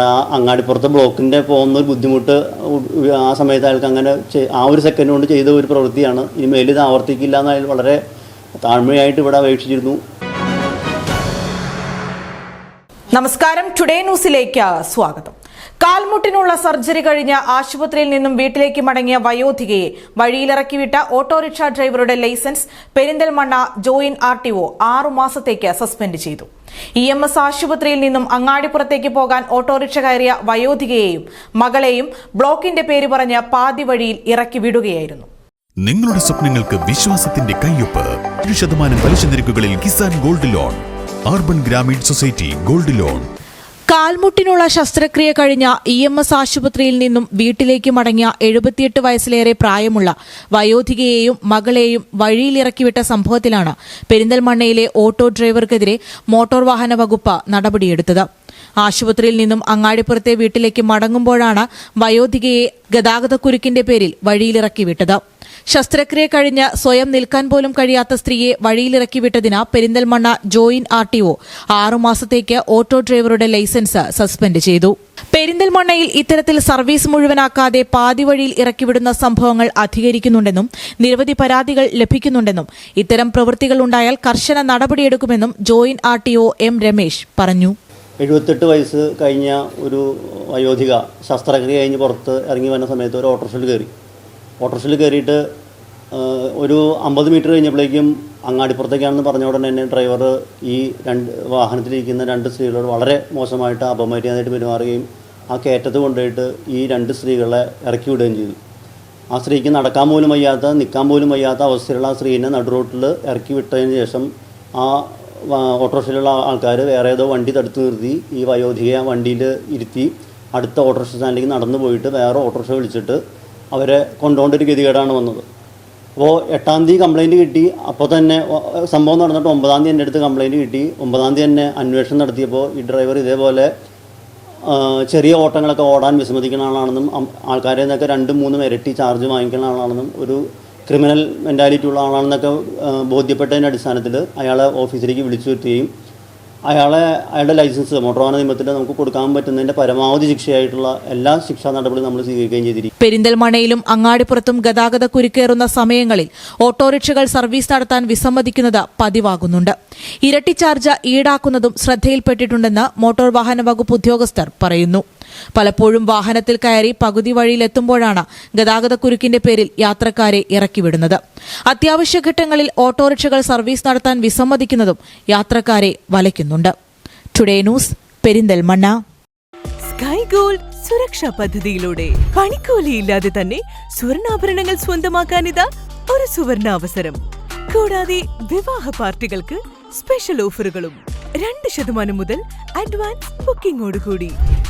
കാരണം അങ്ങാടിപ്പുറത്തെ ബ്ലോക്കിന്റെ പോകുന്ന ഒരു ബുദ്ധിമുട്ട് ആ സമയത്ത് അയാൾക്ക് അങ്ങനെ ആ ഒരു സെക്കൻഡ് കൊണ്ട് ചെയ്ത ഒരു പ്രവൃത്തിയാണ്. ഇനി മേലിൽ ആവർത്തിക്കില്ല എന്ന് അയാൾ വളരെ താഴ്മയായിട്ട് ഇവിടെ അപേക്ഷിച്ചിരുന്നു. നമസ്കാരം. ടുഡേ ന്യൂസിലേക്ക് സ്വാഗതം. കാൽമുട്ടിനുള്ള സർജറി കഴിഞ്ഞ ആശുപത്രിയിൽ നിന്നും വീട്ടിലേക്ക് മടങ്ങിയ വയോധികയെ വഴിയിലിറക്കിവിട്ട ഓട്ടോറിക്ഷാ ഡ്രൈവറുടെ licence Perinthalmanna joint R T O ആറുമാസത്തേക്ക് suspend ചെയ്തു. ഇ എം എസ് ആശുപത്രിയിൽ നിന്നും അങ്ങാടിപ്പുറത്തേക്ക് പോകാൻ ഓട്ടോറിക്ഷ കയറിയ വയോധികയെയും മകളെയും ബ്ലോക്കിന്റെ പേര് പറഞ്ഞ് പാതി വഴിയിൽ ഇറക്കി വിടുകയായിരുന്നു നിങ്ങളുടെ സ്വപ്നങ്ങൾക്ക് വിശ്വാസത്തിന്റെ കയ്യൊപ്പ്. ഏഴ് ശതമാനം പലിശ നിരക്കുകളിൽ Kisan gold loan. Urban Grameen society gold loan. കാൽമുട്ടിനുള്ള ശസ്ത്രക്രിയ കഴിഞ്ഞ ഇ എം എസ് ആശുപത്രിയിൽ നിന്നും വീട്ടിലേക്ക് മടങ്ങിയ എഴുപത്തിയെട്ട് വയസ്സിലേറെ പ്രായമുള്ള വയോധികയെയും മകളെയും വഴിയിലിറക്കിവിട്ട സംഭവത്തിലാണ് പെരിന്തൽമണ്ണയിലെ ഓട്ടോ ഡ്രൈവർക്കെതിരെ മോട്ടോർ വാഹന വകുപ്പ് നടപടിയെടുത്തത്. ആശുപത്രിയിൽ നിന്നും അങ്ങാടിപ്പുറത്തെ വീട്ടിലേക്ക് മടങ്ങുമ്പോഴാണ് വയോധികയെ ഗതാഗതക്കുരുക്കിന്റെ പേരിൽ വഴിയിലിറക്കി വിട്ടത് ശസ്ത്രക്രിയ കഴിഞ്ഞ് സ്വയം നിൽക്കാൻ പോലും കഴിയാത്ത സ്ത്രീയെ വഴിയിലിറക്കി വിട്ടതിന് Perinthalmanna joint R T O ആറുമാസത്തേക്ക് auto ഡ്രൈവറുടെ ലൈസൻസ് സസ്പെൻഡ് ചെയ്തു. പെരിന്തൽമണ്ണയിൽ ഇത്തരത്തിൽ സർവീസ് മുഴുവനാക്കാതെ പാതിവഴിയിൽ ഇറക്കിവിടുന്ന സംഭവങ്ങൾ അധികരിക്കുന്നുണ്ടെന്നും നിരവധി പരാതികൾ ലഭിക്കുന്നുണ്ടെന്നും ഇത്തരം പ്രവൃത്തികൾ ഉണ്ടായാൽ കർശന നടപടിയെടുക്കുമെന്നും joint R T O M Ramesh പറഞ്ഞു. എഴുപത്തെട്ട് വയസ്സ് കഴിഞ്ഞ ഒരു വയോധിക ശസ്ത്രക്രിയ കഴിഞ്ഞ് പുറത്ത് ഇറങ്ങി വന്ന സമയത്ത് ഒരു ഓട്ടോറിക്ഷയിൽ കയറി. ഓട്ടോറിക്ഷയിൽ കയറിയിട്ട് ഒരു അമ്പത് മീറ്റർ കഴിഞ്ഞപ്പോഴേക്കും അങ്ങാടിപ്പുറത്തേക്കാണെന്ന് പറഞ്ഞ ഉടനെ തന്നെ ഡ്രൈവർ ഈ രണ്ട് വാഹനത്തിലിരിക്കുന്ന രണ്ട് സ്ത്രീകളോട് വളരെ മോശമായിട്ട് അപമര്യാദയായിട്ട് പെരുമാറുകയും ആ കയറ്റത്ത് കൊണ്ടുപോയിട്ട് ഈ രണ്ട് സ്ത്രീകളെ ഇറക്കി വിടുകയും ചെയ്തു. ആ സ്ത്രീക്ക് നടക്കാൻ പോലും വയ്യാത്ത നിൽക്കാൻ പോലും വയ്യാത്ത അവസ്ഥയിലുള്ള ആ സ്ത്രീനെ നടുറോട്ടിൽ ഇറക്കി വിട്ടതിന് ശേഷം ആ ഓട്ടോറിക്ഷയിലുള്ള ആൾക്കാർ വേറെ ഏതോ വണ്ടി തടുത്ത് നിർത്തി ഈ വയോധികയെ വണ്ടിയിൽ ഇരുത്തി അടുത്ത ഓട്ടോറിക്ഷ സ്റ്റാൻഡിലേക്ക് നടന്നു പോയിട്ട് വേറെ ഓട്ടോറിക്ഷ വിളിച്ചിട്ട് അവരെ കൊണ്ടുപോകേണ്ട ഒരു ഗതികേടാണ് വന്നത്. അപ്പോൾ എട്ടാം തീയതി കംപ്ലയിന്റ് കിട്ടി. അപ്പോൾ തന്നെ സംഭവം നടന്നിട്ട് ഒമ്പതാം തീയതി എന്റെ അടുത്ത് കംപ്ലയിന്റ് കിട്ടി. ഒമ്പതാം തീയതി തന്നെ അന്വേഷണം നടത്തിയപ്പോൾ ഈ ഡ്രൈവർ ഇതേപോലെ ചെറിയ ഓട്ടങ്ങളൊക്കെ ഓടാൻ വിസമ്മതിക്കുന്ന ആളാണെന്നും ആൾക്കാരെ നിന്നൊക്കെ രണ്ടും മൂന്നും ഇരട്ടി ചാർജ് വാങ്ങിക്കുന്ന ആളാണെന്നും ഒരു ക്രിമിനൽ മെന്റാലിറ്റി ഉള്ള ആളാണെന്നൊക്കെ ബോധ്യപ്പെട്ടതിന്റെ അടിസ്ഥാനത്തിൽ അയാളെ ഓഫീസിലേക്ക് വിളിച്ചു വരുത്തുകയും അയാളെ അയാളുടെ ലൈസൻസ് മോട്ടോർ വാഹന നിയമത്തിൽ നമുക്ക് കൊടുക്കാൻ പറ്റുന്നതിന്റെ പരമാവധി ശിക്ഷയായിട്ടുള്ള എല്ലാ ശിക്ഷാ നടപടികളും നമ്മൾ സ്വീകരിക്കുകയും ചെയ്തിരിക്കും. പെരിന്തൽമണയിലും അങ്ങാടിപ്പുറത്തും ഗതാഗത കുരുക്കേറുന്ന സമയങ്ങളിൽ ഓട്ടോറിക്ഷകൾ സർവീസ് നടത്താൻ വിസമ്മതിക്കുന്നത് പതിവാകുന്നുണ്ട്. ഇരട്ടി ചാർജ് ഈടാക്കുന്നതും ശ്രദ്ധയിൽപ്പെട്ടിട്ടുണ്ടെന്ന് മോട്ടോർ വാഹന വകുപ്പ് ഉദ്യോഗസ്ഥർ പറയുന്നു. പലപ്പോഴും വാഹനത്തിൽ കയറി പകുതി വഴിയിലെത്തുമ്പോഴാണ് ഗതാഗത കുരുക്കിന്റെ പേരിൽ യാത്രക്കാരെ ഇറക്കിവിടുന്നത്. അത്യാവശ്യ ഘട്ടങ്ങളിൽ ഓട്ടോറിക്ഷകൾ സർവീസ് നടത്താൻ വിസമ്മതിക്കുന്നതും യാത്രക്കാരെ വലയ്ക്കുന്നുണ്ട്. Today news Perinthalmanna. സുരക്ഷാ പദ്ധതിയിലൂടെ പണിക്കൂലിയില്ലാതെ തന്നെ സ്വർണാഭരണങ്ങൾ സ്വന്തമാക്കാൻ ഇതാ ഒരു സുവർണാവസരം. കൂടാതെ വിവാഹ പാർട്ടികൾക്ക് സ്പെഷ്യൽ ഓഫറുകളും രണ്ട് ശതമാനം മുതൽ അഡ്വാൻസ് ബുക്കിംഗോടുകൂടി